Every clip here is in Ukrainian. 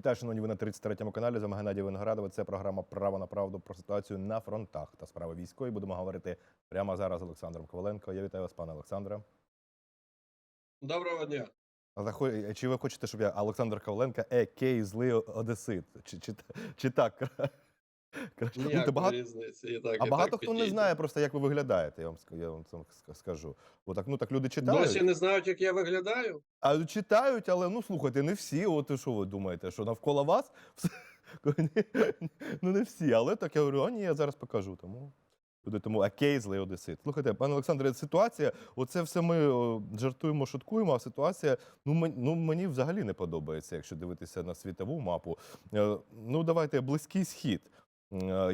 Вітаю, шановні, ви на 33-му каналі. З вами Геннадій Виноградова. Це програма Право на правду про ситуацію на фронтах та справи військової. Будемо говорити прямо зараз з Олександром Коваленко. Я вітаю вас, пане Олександре. Доброго дня. Чи ви хочете, щоб я Олександр Коваленко, кей, злий одесит? Чи, чи, чи так? Краще. Ну, то багато, різниці. І так, а і багато так хто не підійде. знає просто, як ви виглядаєте. Я вам, ск- я вам це ск- скажу. Бо так, ну так люди читають. Досі не знають, як я виглядаю. А читають, але ну слухайте, не всі. От і що ви думаєте, що навколо вас все- ну не всі, але так я говорю, а ні, я зараз покажу. Тому люди тому окей, злий одесит. Слухайте, пане Олександре, ситуація, оце все ми о, жартуємо, шуткуємо, а ситуація ну, мен- ну мені взагалі не подобається, якщо дивитися на світову мапу. Е, Ну давайте близький схід.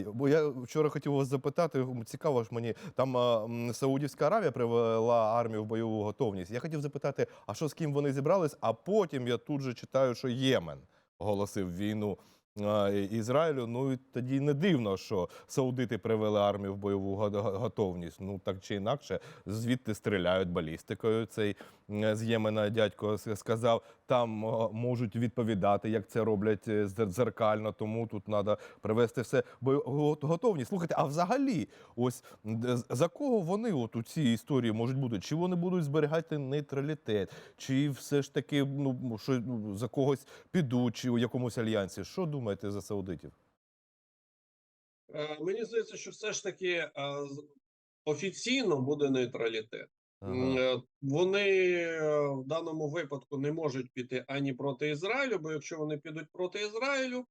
Бо я вчора хотів вас запитати, цікаво ж мені, там Саудівська Аравія привела армію в бойову готовність. Я хотів запитати, а що з ким вони зібрались? А потім я тут же читаю, що Ємен оголосив війну Ізраїлю. Ну і тоді не дивно, що саудити привели армію в бойову го- го- готовність. Ну так чи інакше, звідти стріляють балістикою. Цей з Ємена дядько сказав, там е, можуть відповідати, як це роблять е, дзеркально. Тому тут треба привести все бо готовність. Слухайте, а взагалі, ось за кого вони от у цій історії можуть бути? Чи вони будуть зберігати нейтралітет, чи все ж таки ну що ну, за когось підуть, чи у якомусь альянсі? Що думаєте за саудитів? Е, Мені здається, що все ж таки е, офіційно буде нейтралітет. М, е, Вони е, в даному випадку не можуть піти ані проти Ізраїлю, бо якщо вони підуть проти Ізраїлю,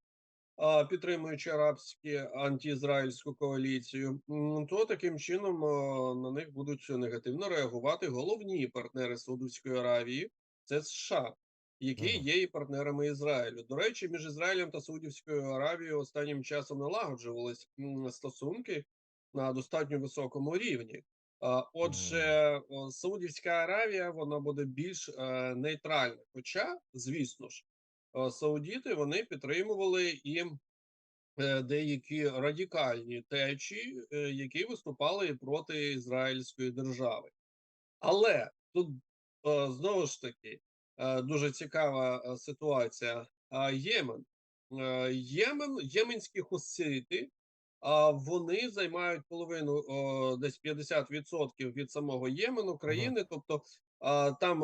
підтримуючи арабські антиізраїльську коаліцію, то таким чином е, на них будуть негативно реагувати головні партнери Саудовської Аравії, це США, які Мгм. є і партнерами Ізраїлю. До речі, між Ізраїлем та Саудівською Аравією останнім часом налагоджувались стосунки на достатньо високому рівні. Отже, Саудівська Аравія вона буде більш е, нейтральна. Хоча, звісно ж, е, саудіти вони підтримували і е, деякі радикальні течії, які виступали проти ізраїльської держави. Але тут знову ж таки дуже цікава ситуація. Ємен. Ємен, єменські хусити, вони займають половину десь 50% від самого Ємену країни. Тобто там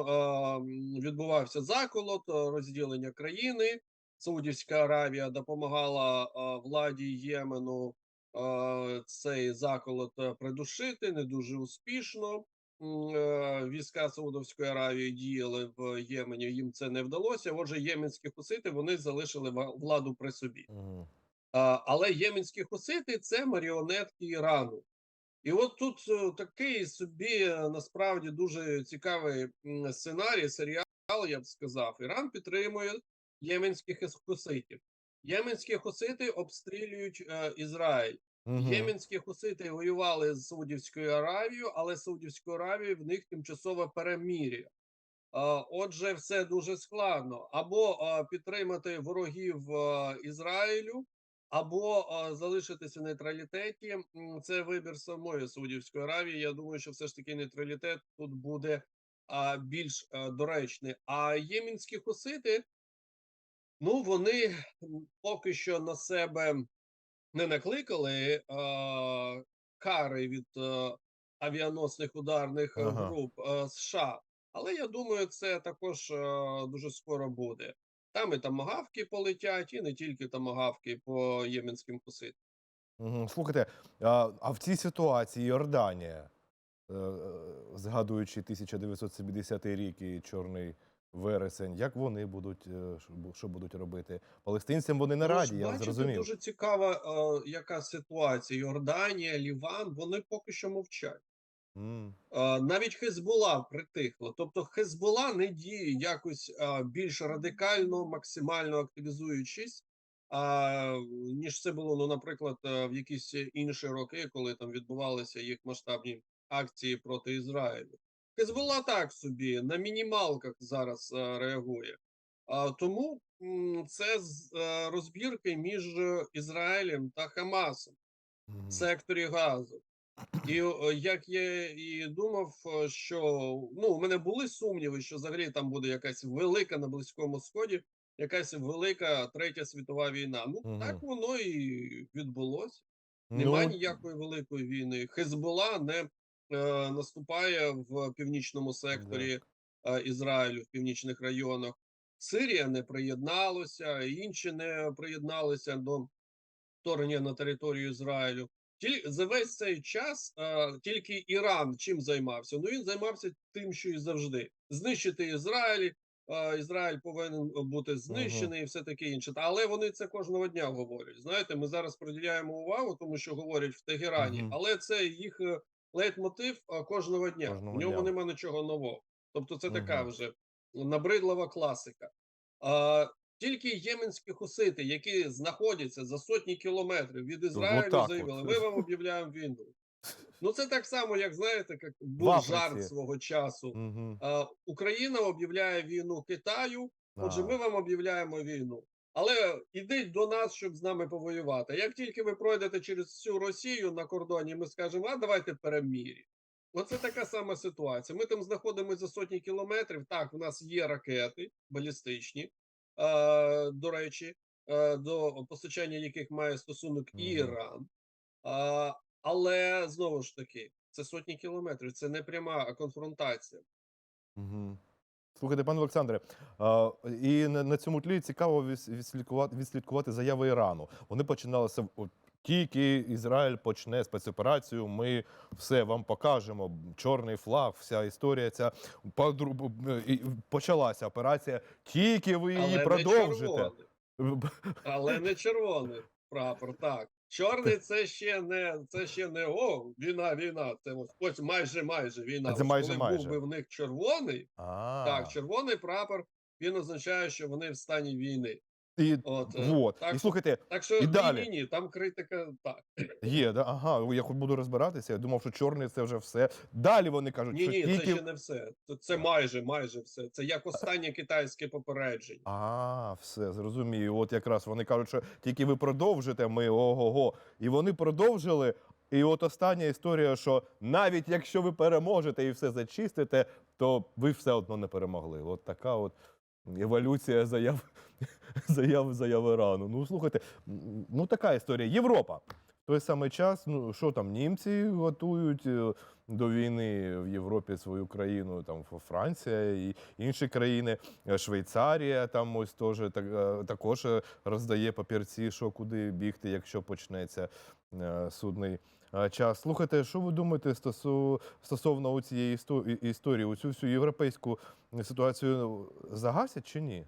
відбувався заколот, розділення країни. Саудівська Аравія допомагала владі Ємену цей заколот придушити не дуже успішно. Е, Війська Саудовської Аравії діяли в Ємені. Їм це не вдалося. Отже, єменські хусити вони залишили владу при собі. Але єменські хусити це маріонетки Ірану. І от тут е, такий собі е, насправді дуже цікавий сценарій, серіал, я б сказав. Іран підтримує єменських хуситів. Єменські хусити обстрілюють е, Ізраїль. Мгм. Єменські хусити воювали з Саудівською Аравією, але Саудівською Аравією в них тимчасове перемір'я. А, Отже, все дуже складно. Або а, підтримати ворогів а, Ізраїлю, або залишитися в нейтралітеті. Це вибір самої Саудівської Аравії. Я думаю, що все ж таки нейтралітет тут буде більш доречний. А ємінські хусити, ну вони поки що на себе не накликали кари від а, авіаносних ударних е, Ага. груп США. Але я думаю, це також дуже скоро буде. Там і тамагавки полетять, і не тільки тамагавки по єменським. Мгм. Слухайте, а, в цій ситуації Йорданія, е, е, згадуючи 1970 рік і чорний вересень, як вони будуть е, що будуть робити? Палестинцям вони не Ну, раді, я бачите, зрозумів. Дуже цікава, яка ситуація. Йорданія, Ліван, вони поки що мовчать. Навіть Хезбула притихло. Тобто Хезбула не діє якось більш радикально, максимально активізуючись, ніж це було, ну, наприклад, е, в якісь інші роки, коли там відбувалися їх масштабні акції проти Ізраїлю. Хезбула так собі на мінімалках зараз е, реагує. А, тому це з- е, розбірки між Ізраїлем та Хамасом в секторі газу. І як я і думав, е, що ну у мене були сумніви, що взагалі там буде якась велика на близькому сході якась велика третя світова війна. Ну Мгм. так воно і відбулося. Немає ніякої великої війни. Хезбола не е, наступає в північному секторі е, Ізраїлю, в північних районах. Сирія не приєдналася, інші не приєдналися до вторгнення на територію Ізраїлю. Тіль, за весь цей час е, тільки Іран чим займався? Ну він займався тим, що і завжди: знищити Ізраїль. е, Ізраїль повинен бути знищений і все таке інше. Але вони це кожного дня говорять. Знаєте, ми зараз приділяємо увагу, тому що говорять в Тегерані, Мгм. але це їх е, лейтмотив кожного дня. Кожного в ньому дня. нема нічого нового. Тобто, це така вже набридлива класика. А, тільки єменські хусити, які знаходяться за сотні кілометрів від Ізраїлю, отак заявили: ми вам об'являємо війну. Ну це так само, як знаєте, як був жарт свого часу. Угу. А, Україна об'являє війну Китаю. Отже, ми вам об'являємо війну. Але ідіть до нас, щоб з нами повоювати. Як тільки ви пройдете через всю Росію на кордоні, ми скажемо, а давайте перемірі. Оце така сама ситуація. Ми там знаходимося за сотні кілометрів. Так, в нас є ракети балістичні, до речі, до постачання яких має стосунок і. Іран. Але знову ж таки, це сотні кілометрів, це не пряма конфронтація. Угу. Слухайте, пане Олександре, і на, цьому тлі цікаво відслідкувати, відслідкувати заяви Ірану. Вони починалися тільки Ізраїль почне спецоперацію. Ми все вам покажемо. Чорний флаг, вся історія ця почалася операція. Тільки ви її Але продовжите. не. Але не червоний прапор. Так. Чорний це ще не це ще не о, війна, війна. Це ось, майже майже війна. Це майже, коли майже. був би в них червоний, А, так, червоний прапор він означає, що вони в стані війни. І, От, е, вот. так і слухайте, Так що І ні, далі. ні, ні, там критика так. є, да? ага, я хоч буду розбиратися. Я думав, що чорний це вже все. Далі вони кажуть, Ні, що ні, тільки це ще не все. Це, це майже, майже все. Це як останнє китайське попередження. А, все, зрозумію. От якраз вони кажуть, що тільки ви продовжите, ми ого-го. І вони продовжили. І от остання історія, що навіть якщо ви переможете і все зачистите, то ви все одно не перемогли. От така от еволюція заяв, заяв, заяв Ірану. Ну, слухайте, ну така історія. Європа. В той самий час, ну що там, німці готують е, до війни в Європі свою країну, там Франція і інші країни, Е, Швейцарія там ось теж так, е, також роздає папірці, що куди бігти, якщо почнеться судний час. Слухайте, що ви думаєте стосу, стосовно цієї історії, оцю всю європейську ситуацію загасять чи ні?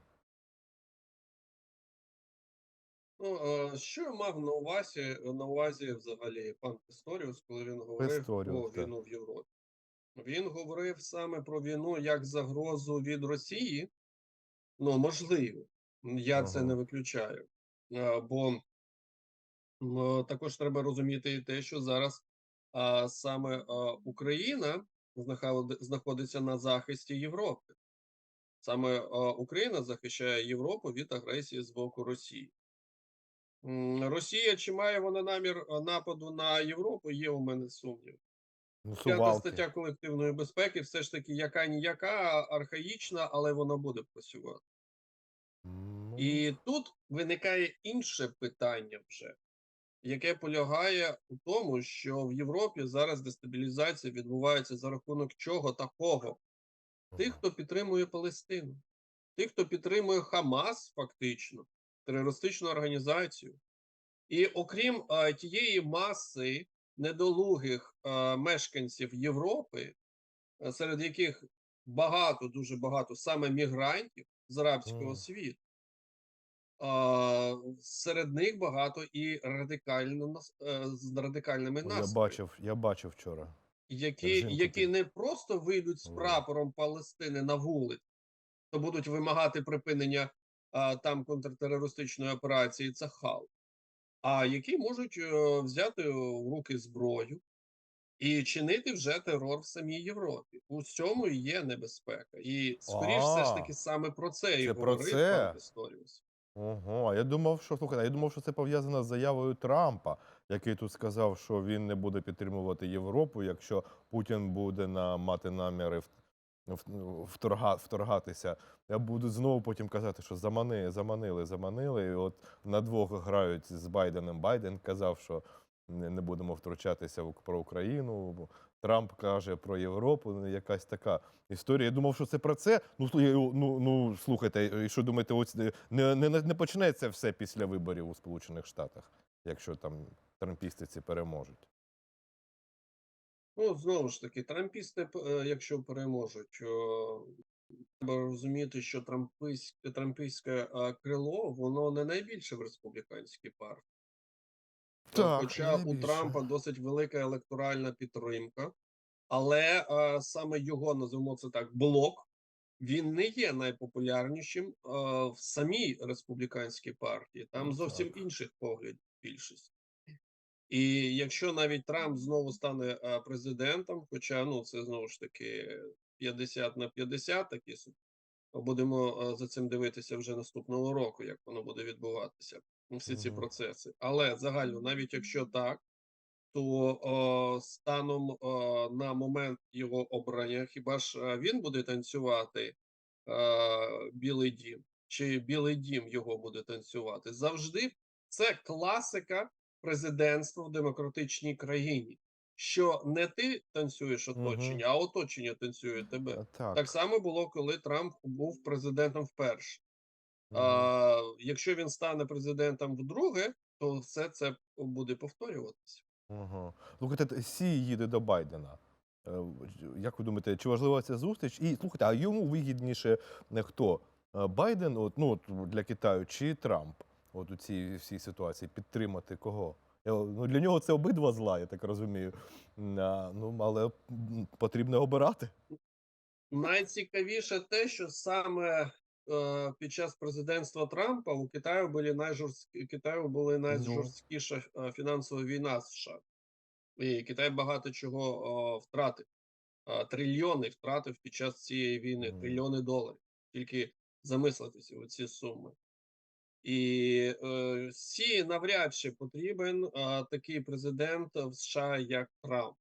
Ну, е, що я мав на увазі, на увазі взагалі пан Писторіус, коли він говорив Писторіус, про так. війну в Європі? Він говорив саме про війну як загрозу від Росії. Ну, можливо, я це не виключаю. Е, Бо е, також треба розуміти і те, що зараз а, саме а, Україна знаходиться на захисті Європи. Саме а, Україна захищає Європу від агресії з боку Росії. Росія, чи має вона намір нападу на Європу, є у мене сумнів. Ну, П'ята стаття колективної безпеки, все ж таки, яка ніяка, архаїчна, але вона буде працювати. Ну, І тут виникає інше питання вже, яке полягає у тому, що в Європі зараз дестабілізація відбувається за рахунок чого такого? Тих, хто підтримує Палестину, тих, хто підтримує Хамас, фактично, терористичну організацію. І окрім а, тієї маси недолугих а, мешканців Європи, а, серед яких багато, дуже багато саме мігрантів з арабського Мгм. світу, серед них багато і радикально е, з радикальними я бачив, я бачив вчора. які, які не просто вийдуть з прапором Палестини на вулицю, то будуть вимагати припинення там контртерористичної операції Цахал, а які можуть е, взяти в руки зброю і чинити вже терор в самій Європі. У цьому і є небезпека. І скоріш все ж таки саме про це і говорив пан Пісторіус. Ого, а я думав, що слухайте, а я думав, що це пов'язано з заявою Трампа, який тут сказав, що він не буде підтримувати Європу, якщо Путін буде на мати наміри вторга, вторгатися. Я буду знову потім казати, що замани, заманили, заманили. І от на двох грають з Байденом. Байден казав, що не, будемо втручатися в- про Україну. Трамп каже про Європу. Ну, Якась така історія. Я думав, що це про це. Ну, ну, ну слухайте, і що думаєте, ось не, не, не, не почнеться все після виборів у Сполучених Штатах, якщо там трампісти ці переможуть. Ну, знову ж таки, трампісти, е, якщо переможуть, треба розуміти, що трампійське е, крило, воно не найбільше в республіканській партії. Е, Так, Хоча у. Трампа досить велика електоральна підтримка, але е, саме його, називаємо це так, блок, він не є найпопулярнішим е, в самій республіканській партії. Там Ну, зовсім так. інших поглядів більшість. І якщо навіть Трамп знову стане е, президентом, хоча ну це знову ж таки 50 на 50, такі будемо е, за цим дивитися вже наступного року, як воно буде відбуватися, всі ці процеси. Але загально, навіть якщо так, то е, станом е, на момент його обрання, хіба ж він буде танцювати е, Білий Дім, чи Білий Дім його буде танцювати? Завжди це класика президентства в демократичній країні. Що не ти танцюєш оточення, а оточення танцює тебе. Так. Так само було, коли Трамп був президентом вперше. Мгм. А, якщо він стане президентом вдруге, то все це буде повторюватися. Ага. Слухайте, Сі їде до Байдена. Е, Як ви думаєте, чи важлива ця зустріч? І слухайте, а йому вигідніше не хто? Е, Байден, от, ну, от для Китаю, чи Трамп? От у цій всій ситуації підтримати кого? Я- Ну, для нього це обидва зла, я так розумію. А, Ну, але потрібно обирати. Найцікавіше те, що саме е, під час президентства Трампа у Китаю були найжорсткі Китаю були найжорсткіша е, фінансова війна США. І Китай багато чого е, втратив. Е, трильйони втратив під час цієї війни, трильйони доларів. Тільки замислитися у ці суми. І е, Сі навряд чи потрібен е, такий президент в США, як Трамп.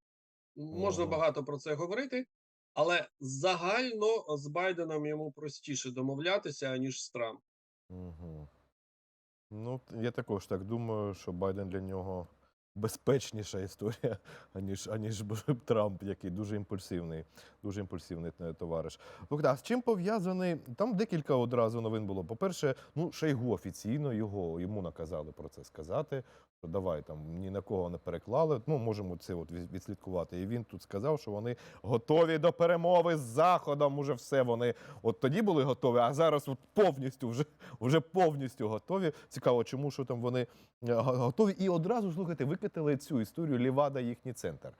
Можна багато про це говорити, але загально з Байденом йому простіше домовлятися, аніж з Трампом. Угу. Ну, я також так думаю, що Байден для нього безпечніша історія, аніж, аніж Трамп, який дуже імпульсивний, дуже імпульсивний е, товариш. Богдан, з чим пов'язаний? Там декілька одразу новин було. По-перше, ну, Шойгу офіційно його, йому наказали про це сказати. Давай там ні на кого не переклали. Ну, можемо це от відслідкувати. І він тут сказав, що вони готові до перемови з Заходом. Уже все вони от тоді були готові, а зараз от повністю вже вже повністю готові. Цікаво, чому що там вони е, готові. І одразу слухайте, викатили цю історію Лівада їхній центр.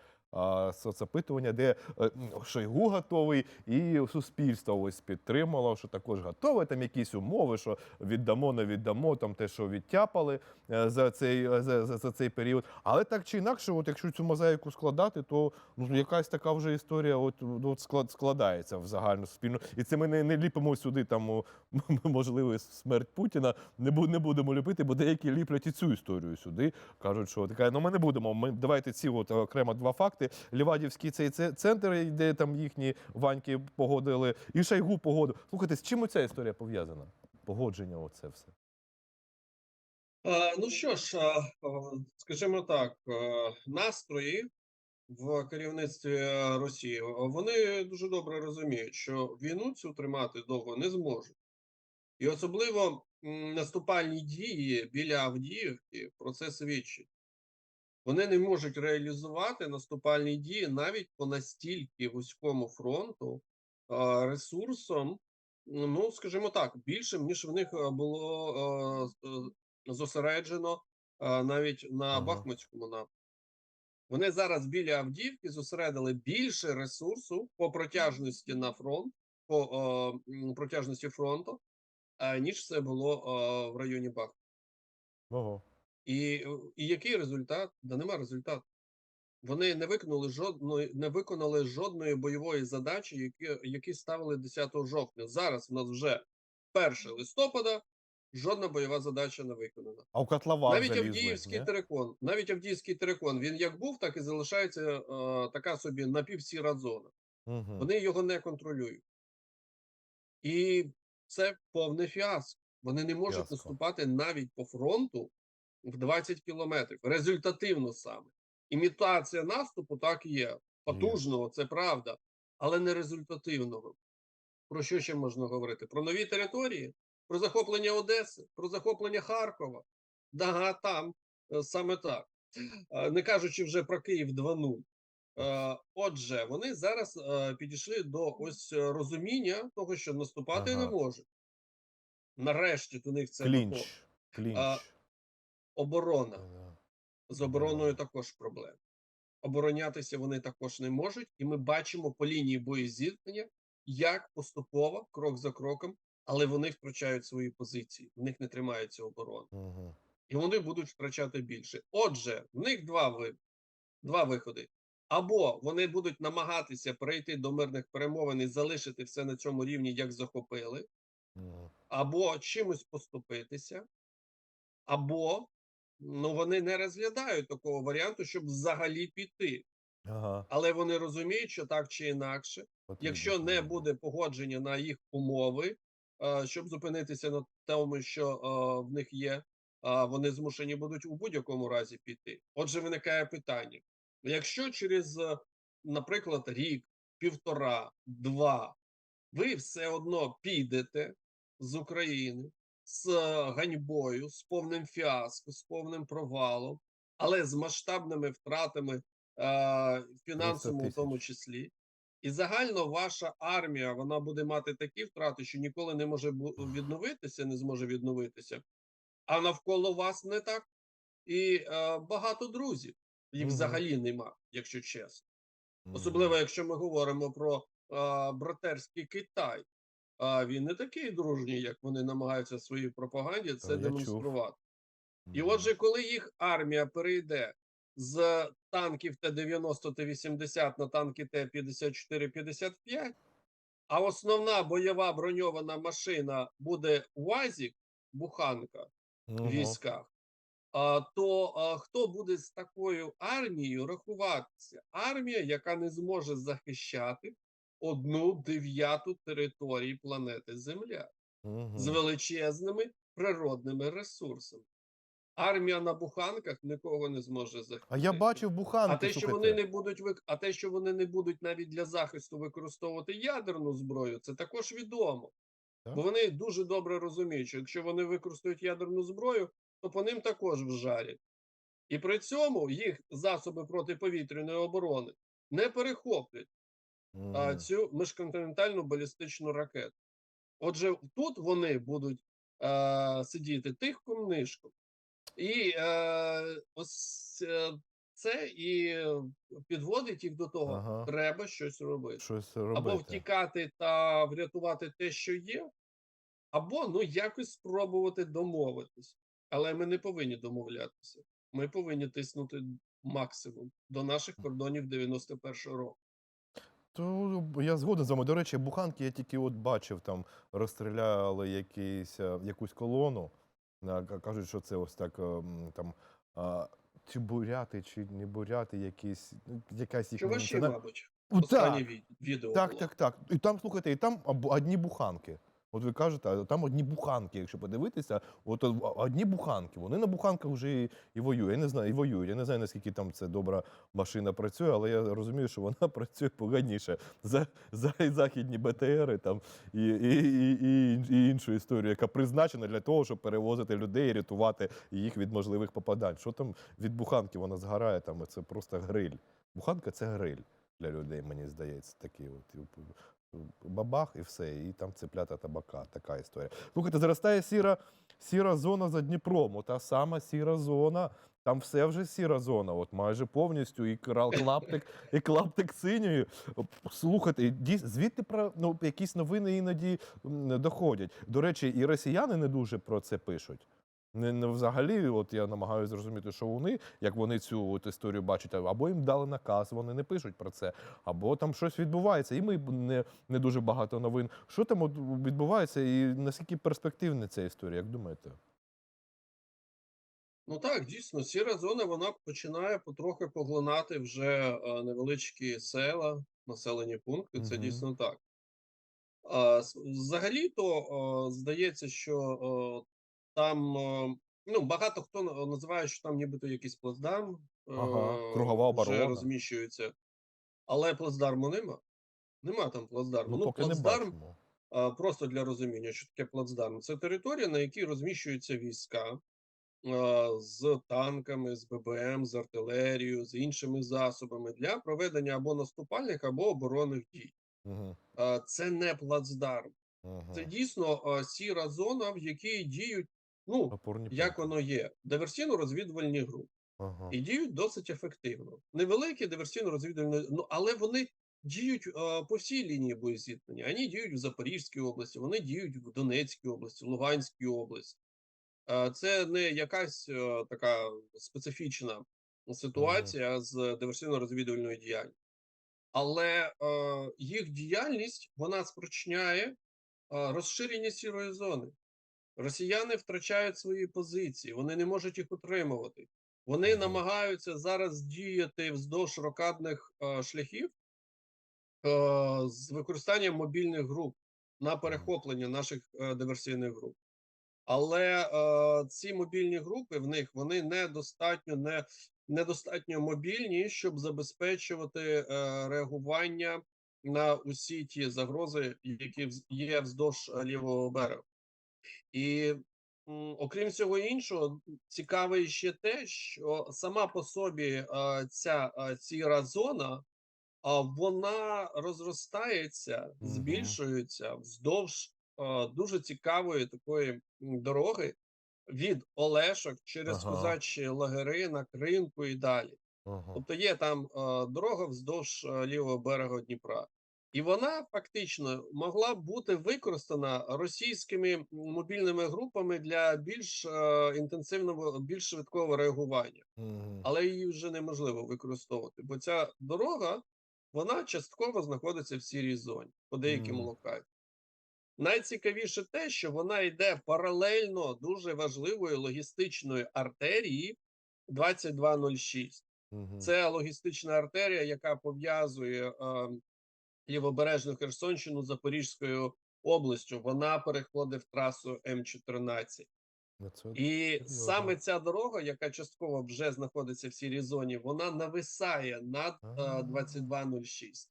Соцопитування, де е, Шойгу готовий, і суспільство ось підтримало, що також готове. Там якісь умови, що віддамо, не віддамо, там те, що відтяпали е, за цей, е, за, за, за цей період. Але так чи інакше, от якщо цю мозаїку складати, то ну, якась така вже історія от, ну, от склад, складається в загальну суспільну. І це ми не, не ліпимо сюди там можливо смерть Путіна. Не, бу, не будемо ліпити, бо деякі ліплять і цю історію сюди. Кажуть, що така, ну ми не будемо. Ми давайте ці от окремо два факти. Лівадівський цей центр, де там їхні ваньки погодили, і Шойгу погодив. Слухайте, з чим ця історія пов'язана? Погодження, оце все. Е, ну що ж, е, е, скажімо так, настрої в керівництві Росії вони дуже добре розуміють, що війну цю тримати довго не зможуть. І особливо наступальні дії біля Авдіївки про це свідчать. Вони не можуть реалізувати наступальні дії навіть по настільки вузькому фронту ресурсом, ну скажімо так, більшим ніж в них е, було е, е, зосереджено навіть на Ага. Бахмутському напрямку. Вони зараз біля Авдіївки зосередили більше ресурсу по протяжності на фронт, по протяжності фронту, ніж це було в районі Бахмута. Ого. І, е, і який результат? Да нема результату. Вони не виконали жодної, не виконали жодної бойової задачі, які, які ставили 10 жовтня. Зараз у нас вже 1 листопада, жодна бойова задача не виконана. А в котлован навіть залізли, Авдіївський ні? терикон, навіть Авдіївський терикон, він як був, так і залишається е, така собі напівсіра зона. Мгм. Вони його не контролюють. І це повне фіаско. Вони не можуть Фіаско. наступати навіть по фронту в 20 кілометрів. Результативно саме. Імітація наступу так є. Потужного, це правда, але не результативного. Про що ще можна говорити? Про нові території, про захоплення Одеси, про захоплення Харкова. Да, там е, саме так. Не кажучи вже про Київ 2.0. Е, Отже, вони зараз е, підійшли до ось розуміння того, що наступати не можуть. Нарешті до них це. Клінч. Клінч. Оборона. З обороною також проблеми. Оборонятися вони також не можуть, і ми бачимо по лінії боєзіткнення, як поступово, крок за кроком, але вони втрачають свої позиції, в них не тримається оборона, Мгм. і вони будуть втрачати більше. Отже, в них два, ви... два виходи. Або вони будуть намагатися перейти до мирних перемовин і залишити все на цьому рівні, як захопили, Мгм. або чимось поступитися, або ну, вони не розглядають такого варіанту, щоб взагалі піти. Ага. Але вони розуміють, що так чи інакше, потрібно якщо не буде погодження на їх умови, щоб зупинитися на тому, що в них є, вони змушені будуть у будь-якому разі піти. Отже, виникає питання: якщо через, е, наприклад, рік, півтора, два, ви все одно підете з України з е, ганьбою, з повним фіаско, з повним провалом, але з масштабними втратами е, фінансовими, в тому числі. І загально ваша армія вона буде мати такі втрати, що ніколи не може відновитися, не зможе відновитися. А навколо вас не так. І е, багато друзів. Їх Мгм. взагалі нема, якщо чесно. Особливо, якщо ми говоримо про а, братерський Китай. А він не такий дружній, як вони намагаються в своїй пропаганді це я чув. демонструвати. І отже, коли їх армія перейде з танків Т-90 Т-80 на танки Т-54-55, а основна бойова броньована машина буде УАЗік, буханка, в Мгм. військах, а, то а, хто буде з такою армією рахуватися? Армія, яка не зможе захищати одну дев'яту території планети Земля з величезними природними ресурсами. Армія на буханках нікого не зможе захистити. А я бачив буханки, А те, що слухайте. вони не будуть вик... а те, що вони не будуть навіть для захисту використовувати ядерну зброю, це також відомо. Так. Бо вони дуже добре розуміють, що якщо вони використають ядерну зброю, то по ним також вжарять. І при цьому їх засоби протиповітряної оборони не перехоплять а, цю міжконтинентальну балістичну ракету. Отже, тут вони будуть е, сидіти тихком нишком. І е, ось е, це і підводить їх до того, Ага. треба щось робити. Щось Або втікати та врятувати те, що є, або ну якось спробувати домовитись. Але ми не повинні домовлятися. Ми повинні тиснути максимум до наших кордонів 91-го року. То я згоден з вами. До речі, буханки я тільки от бачив, там розстріляли якийсь, е, якусь колону. Кажуть, що це ось так там, там чи буряти, чи не буряти, якісь, ну, якась їхня Чуваші, мабуть, останнє так, відео. так, було. так, так. І там, слухайте, і там одні буханки. От ви кажете, а там одні буханки, якщо подивитися, от одні буханки. Вони на буханках вже і, і воюють. Я не знаю, і воюють. Я не знаю, наскільки там це добра машина працює, але я розумію, що вона працює поганіше за, за західні БТРи там і, і, і, і, і іншу історію, яка призначена для того, щоб перевозити людей і рятувати їх від можливих попадань. Що там від буханки вона згорає, там це просто гриль. Буханка це гриль для людей, мені здається, такий от. Бабах і все, і там цеплята табака. Така історія. Слухайте, заростає сіра, сіра зона за Дніпром. Та сама сіра зона. Там все вже сіра зона, от майже повністю, і клаптик, і клаптик синьої. Слухайте, звідти про ну, якісь новини іноді доходять. До речі, і росіяни не дуже про це пишуть. Не, не взагалі, от я намагаюся зрозуміти, що вони, як вони цю от історію бачать, або їм дали наказ, вони не пишуть про це, або там щось відбувається, і ми не, не дуже багато новин. Що там от відбувається, і наскільки перспективна ця історія, як думаєте? Ну так, дійсно, сіра зона вона починає потрохи поглинати вже е, невеличкі села, населені пункти. Це Мгм. дійсно так. Взагалі-то здається, що там ну, багато хто називає, що там нібито якийсь плацдарм Ага, е, кругова вже оборона. розміщується. Але плацдарму нема. Нема там плацдарму. Ну, Ну, плацдарм просто для розуміння, що таке плацдарм. Це територія, на якій розміщуються війська з танками, з ББМ, з артилерією, з іншими засобами для проведення або наступальних, або оборонних дій. Угу. Це не плацдарм. Це дійсно сіра зона, в якій діють, ну Опорні як пункти. воно є, диверсійно-розвідувальні групи. Ага. І діють досить ефективно. Невеликі диверсійно-розвідувальні, ну але вони діють е, по всій лінії боєзіткнення. Вони діють в Запорізькій області, вони діють в Донецькій області, Луганській області. Е, це не якась е, така специфічна ситуація з диверсійно-розвідувальною діяльністю. Але е, їх діяльність вона спричиняє е, розширення сірої зони. Росіяни втрачають свої позиції, вони не можуть їх утримувати. Вони намагаються зараз діяти вздовж рокадних е, шляхів е, з використанням мобільних груп на перехоплення наших е, диверсійних груп. Але е, ці мобільні групи в них вони недостатньо не, недостатньо мобільні, щоб забезпечувати е, реагування на усі ті загрози, які є вздовж е, лівого берега. І окрім всього іншого, цікаве ще те, що сама по собі ця сіра зона, вона розростається, збільшується вздовж дуже цікавої такої дороги від Олешок через Ага. козачі лагери на Кринку і далі. Ага. Тобто є там дорога вздовж лівого берега Дніпра. І вона фактично могла б бути використана російськими мобільними групами для більш е, інтенсивного, більш швидкого реагування, Мгм. але її вже неможливо використовувати, бо ця дорога вона частково знаходиться в сірій зоні по деяким Мгм. локаціям. Найцікавіше те, що вона йде паралельно дуже важливої логістичної артерії 2206. Мгм. Це логістична артерія, яка пов'язує е, лівобережну Херсонщину Запорізькою областю. Вона переходить в трасу М14. Ну, І саме ця дорога, яка частково вже знаходиться в сірій зоні, вона нависає над е, 2206.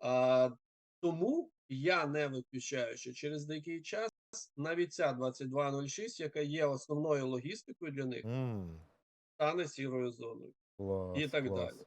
А, тому я не виключаю, що через деякий час навіть ця 2206, яка є основною логістикою для них, стане сірою зоною. Клас, І так клас. далі.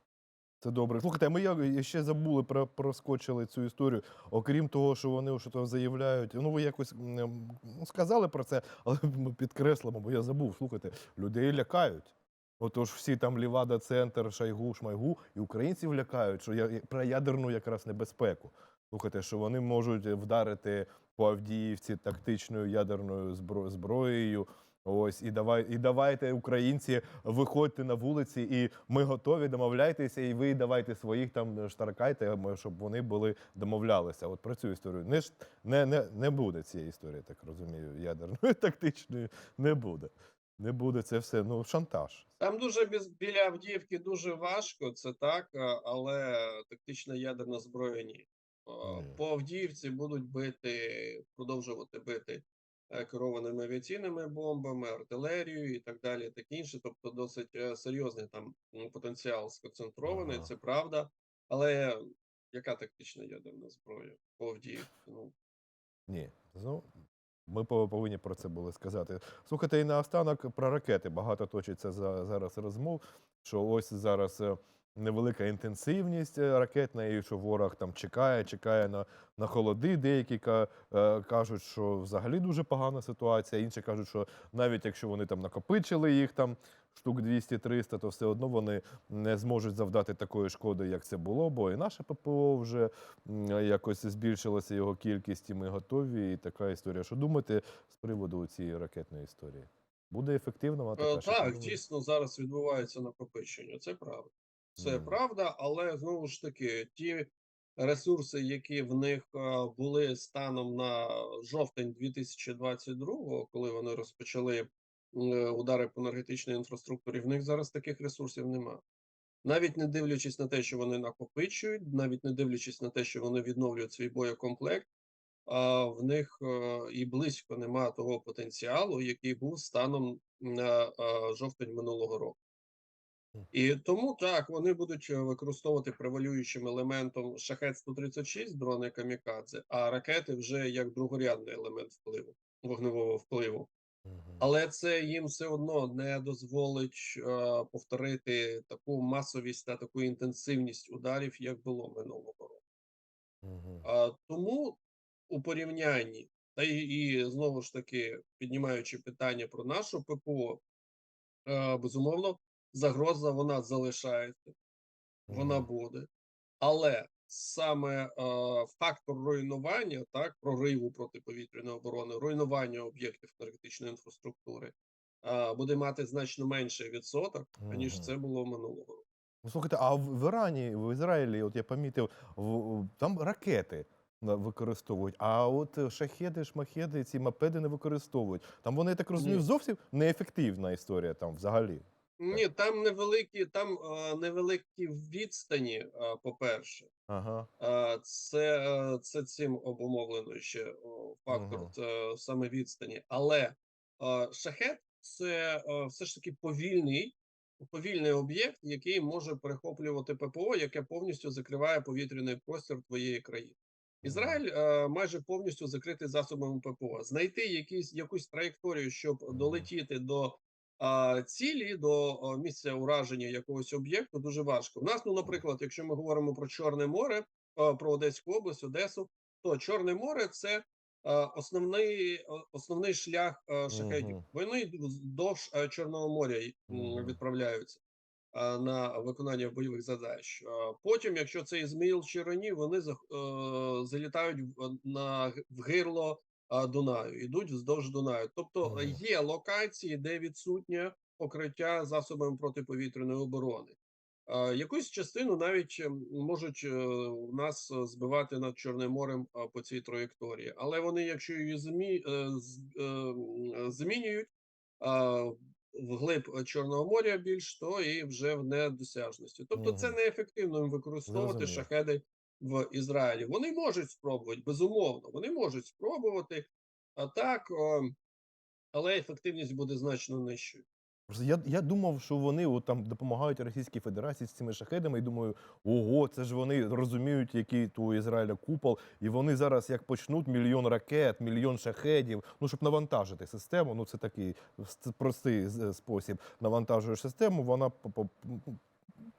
Це добре. Слухайте, ми ще забули про проскочили цю історію. Окрім того, що вони що заявляють. Ну, ви якось м, м, ну, сказали про це, але ми підкреслимо, бо я забув. Слухайте, людей лякають. Отож, всі там Лівада, центр, Шайгу, Шмайгу, і українців лякають, що я про ядерну якраз небезпеку. Слухайте, що вони можуть вдарити по Авдіївці тактичною ядерною збро- зброєю. Ось і давай, і давайте, українці, виходьте на вулиці, і ми готові, домовляйтеся, і ви давайте своїх там штаркайте, м, щоб вони були домовлялися. От про цю історію. Не ж не, не, не буде цієї історії, так розумію, ядерної тактичної не буде. Не буде це все. Ну, шантаж. Там дуже без, біля Авдіївки дуже важко, це так, але тактична ядерна зброя ні. Ні. По Авдіївці будуть бити, продовжувати бити е, керованими авіаційними бомбами, артилерією і так далі, і таке інше. Тобто досить е, серйозний там потенціал сконцентрований, Ага. це правда. Але яка тактична ядерна зброя по Ну, Ні. Ну, ми повинні про це були сказати. Слухайте, і наостанок про ракети. Багато точиться за, зараз розмов, що ось зараз е, невелика інтенсивність е, ракетна, і що ворог там чекає, чекає на, на холоди. Деякі е, кажуть, що взагалі дуже погана ситуація. Інші кажуть, що навіть якщо вони там накопичили їх там штук 200-300, то все одно вони не зможуть завдати такої шкоди, як це було, бо і наше ППО вже якось збільшилася його кількість, і ми готові. І така історія. Що думаєте з приводу цієї ракетної історії? Буде ефективно? Е, така, що Так, дійсно зараз відбувається накопичення. Це правда. Це Мгм. правда, але знову ж таки, ті ресурси, які в них були станом на жовтень 2022, коли вони розпочали е, удари по енергетичній інфраструктурі, в них зараз таких ресурсів немає. навіть не дивлячись на те, що вони накопичують, навіть не дивлячись на те, що вони відновлюють свій боєкомплект, а в них е, і близько нема того потенціалу, який був станом на жовтень минулого року. І тому так вони будуть е, використовувати превалюючим елементом шахет 136 дрони камікадзе, а ракети вже як другорядний елемент впливу, вогневого впливу. Але це їм все одно не дозволить е, повторити таку масовість та таку інтенсивність ударів, як було минулого року. А, тому у порівнянні, та і, і знову ж таки піднімаючи питання про нашу ППО, е, безумовно, загроза вона залишається, вона буде. Але саме е, фактор руйнування, так, прориву протиповітряної оборони, руйнування об'єктів енергетичної інфраструктури е, буде мати значно менший відсоток, аніж це було минулого року. Ну, слухайте, а в Ірані, в Ізраїлі, от я помітив, там ракети використовують, а от е, шахеди, шмахеди, ці мопеди не використовують. Там вони, я так розумію, зовсім неефективна історія там взагалі. Ні, там невеликі, там е, невеликі відстані, е, по-перше. Ага. А, Це, е, це цим обумовлено ще о, фактор Мгм. це саме відстані. Але е, шахет це е, все ж таки повільний, повільний об'єкт, який може перехоплювати ППО, яке повністю закриває повітряний простір твоєї країни. Ізраїль е, майже повністю закритий засобами ППО. Знайти якісь якусь траєкторію, щоб долетіти до цілі, до місця ураження якогось об'єкту, дуже важко. У нас, ну, наприклад, якщо ми говоримо про Чорне море, про Одеську область, Одесу, то Чорне море це основний, основний шлях а, шахедів. Мгм. Вони вздовж Чорного моря відправляються на виконання бойових задач. Потім, якщо це Ізмаїл чи Рані, вони е, залітають в, на, в гирло Дунаю, йдуть вздовж Дунаю. Тобто є локації, де відсутнє покриття засобами протиповітряної оборони. Якусь частину навіть е, можуть е, у нас е, збивати над Чорним морем по цій траєкторії, але вони, якщо її змі, е, з- е, м, змінюють вглиб Чорного моря більш, то і вже в недосяжності. Тобто, це неефективно їм використовувати Зрозумів. шахеди в Ізраїлі. Вони можуть спробувати, безумовно, вони можуть спробувати, а так, але ефективність буде значно нижчою. Я, я думав, що вони от там допомагають Російській Федерації з цими шахедами, і думаю, ого, це ж вони розуміють, який у Ізраїля купол, і вони зараз як почнуть мільйон ракет, мільйон шахедів, ну щоб навантажити систему. Ну це такий простий спосіб. Навантажуєш систему, вона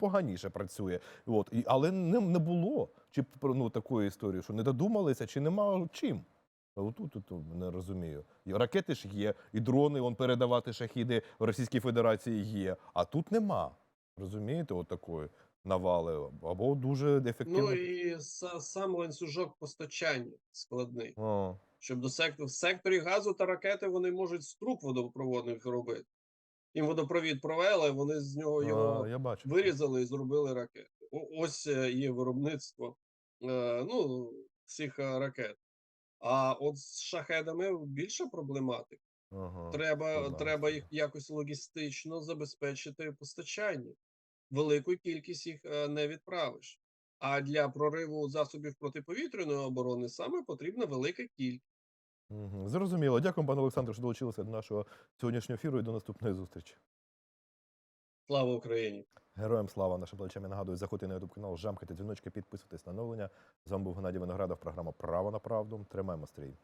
поганіше працює. От і але не, не було чи ну, такої історії, що не додумалися, чи нема чим. Отут тут не розумію. І ракети ж є, і дрони он передавати шахіди в Російській Федерації є, а тут нема. Розумієте, от такої навали або дуже ефективно. Ну і сам ланцюжок постачання складний. О, Щоб до сектор в секторі газу та ракети вони можуть з труб водопроводних робити. Їм водопровід провели, вони з нього його а, я бачу. вирізали і зробили ракети. Ось е, є виробництво е, ну, цих е, ракет. А от з шахедами більша проблематика. Ага, Треба, треба їх якось логістично забезпечити постачання. Велику кількість їх не відправиш. А для прориву засобів протиповітряної оборони саме потрібна велика кількість. Зрозуміло. Дякую, пане Олександре, що долучилися до нашого сьогоднішнього ефіру і до наступної зустрічі. Слава Україні! Героям слава нашим плечам. Я нагадую, заходьте на youtube канал, жамкайте дзвіночки, підписуйтесь на оновлення. З вами був Геннадій Виноградов, програма Право на правду. Тримаємо стрій.